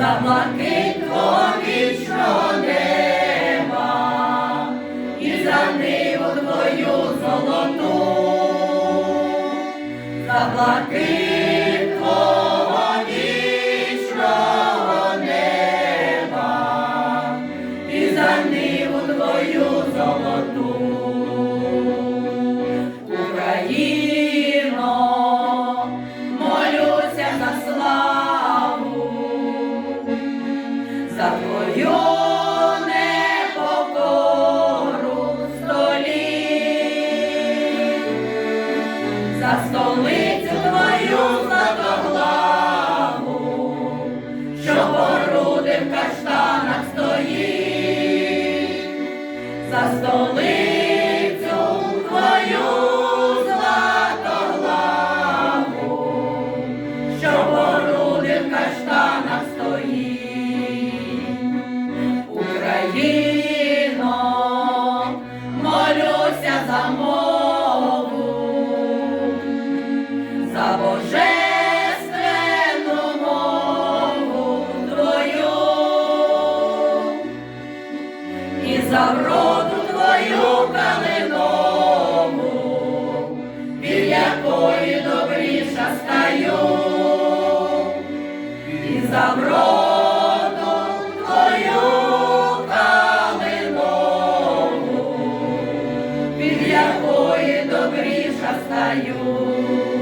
за блакит вічного неба і за ниву твою золоту, за блакит твого вічного неба і за ниву твою золоту. За за вроду твою калинову, від якої добріша стаю, і за вроду твою калинову, від якої добріша стаю.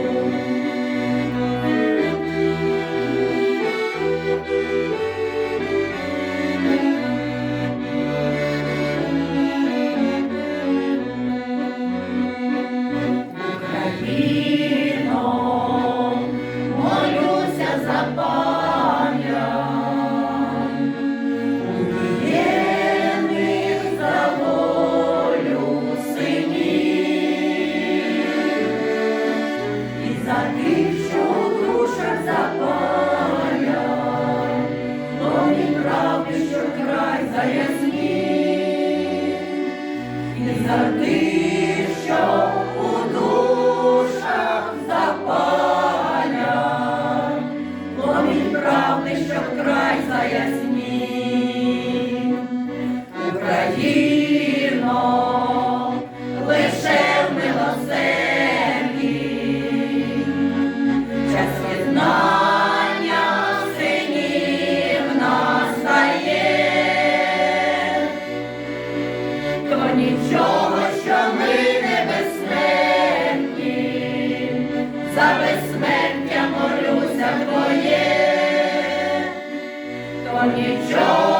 І за нічого, що ми не безсмертні, за безсмертя молюся твоє, то нічого.